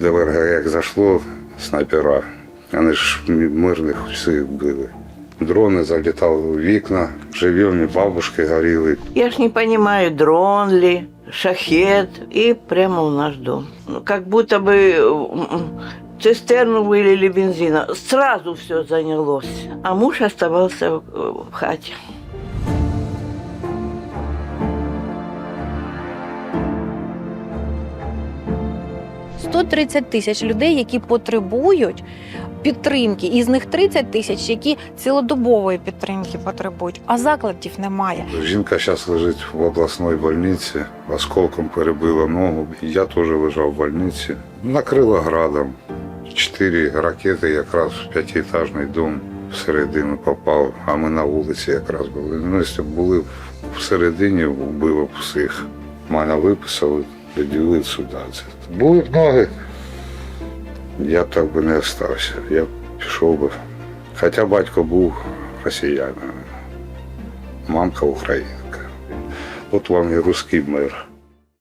ДВРГ як зайшло, снайпера, вони ж мирних всіх били. Дрони залітали у вікна, живі бабушки горіли. Я ж не понимаю, дрон ли, шахет, и прямо в наш дом. Ну, как будто м, цистерну вылили бензина. Сразу все занялось. А муж оставался в, в 130 тисяч людей, які потребують підтримки, із них 30 тисяч, які цілодобової підтримки потребують, а закладів немає. Жінка зараз лежить в обласній больниці, осколком перебила ногу. Я теж лежав в больниці. Накрила градом. Чотири ракети якраз в п'ятиэтажний дом всередину попав, а ми на вулиці якраз були. Ну, якщо б були всередині, вбило б всіх. Мене виписали, приділили сюди. Були б ноги, я так би не залишився. Я пішов би. Хоча батько був росіянином, мамка українка. От вам і русський мир.